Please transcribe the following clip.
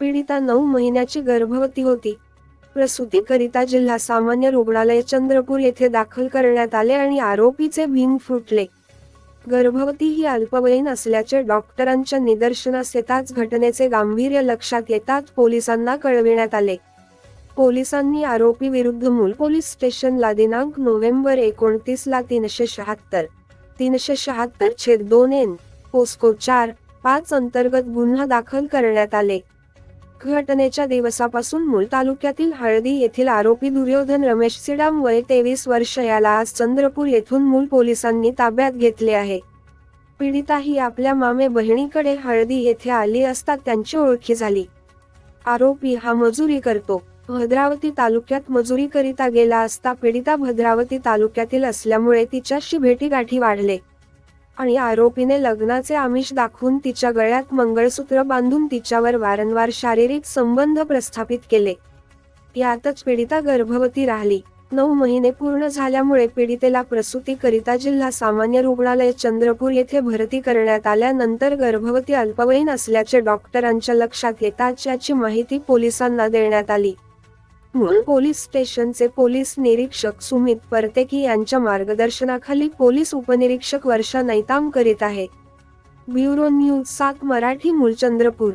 पीडिता नऊ महिन्याची गर्भवती होती. प्रसूतीकरिता जिल्हा सामान्य रुग्णालय चंद्रपूर येथे दाखल करण्यात आले आणि आरोपीचे भिंग फुटले. गर्भवती ही अल्पवयीन असल्याचे डॉक्टरांच्या निदर्शनास येताच घटनेचे गांभीर्य लक्षात येताच पोलिसांना कळविण्यात आले. पोलिसांनी आरोपी विरुद्ध मूल पोलीस स्टेशनला दिनांक नोव्हेंबर एकोणतीस ला तीनशे शहात्तर तीनशे शहात्तर छेद दोन एन पोस्को चार पाच अंतर्गत गुन्हा दाखल करण्यात आले. घटनेच्या दिवसापासून मूल तालुक्यातील हळदी येथील आरोपी दुर्योधन रमेश सिडाम वय तेवीस वर्ष याला आज चंद्रपूर येथून मूल पोलिसांनी ताब्यात घेतले आहे. पीडिता ही आपल्या मामे बहिणीकडे हळदी येथे आली असता त्यांची ओळखी झाली. आरोपी हा मजुरी करतो. भद्रावती तालुक्यात मजुरीकरिता गेला असता पीडिता भद्रावती तालुक्यातील असल्यामुळे तिच्याशी भेटीगाठी वाढले. आणि आरोपीने लग्नाचे आमिष दाखवून तिच्या गळ्यात मंगळसूत्र बांधून तिच्यावर वारंवार शारीरिक संबंध प्रस्थापित केले. यातच पीडिता गर्भवती राहिली. नऊ महिने पूर्ण झाल्यामुळे पीडितेला प्रसूतीकरिता जिल्हा सामान्य रुग्णालय चंद्रपूर येथे भरती करण्यात आल्यानंतर गर्भवती अल्पवयीन असल्याचे डॉक्टरांच्या लक्षात येताच याची माहिती पोलिसांना देण्यात आली. पोलीस स्टेशनचे पोलीस निरीक्षक सुमित परतेकी यांच्या मार्गदर्शनाखाली पोलीस उपनिरीक्षक वर्षा नैताम करीत आहे ब्युरो न्यूज सात मराठी मूळ चंद्रपूर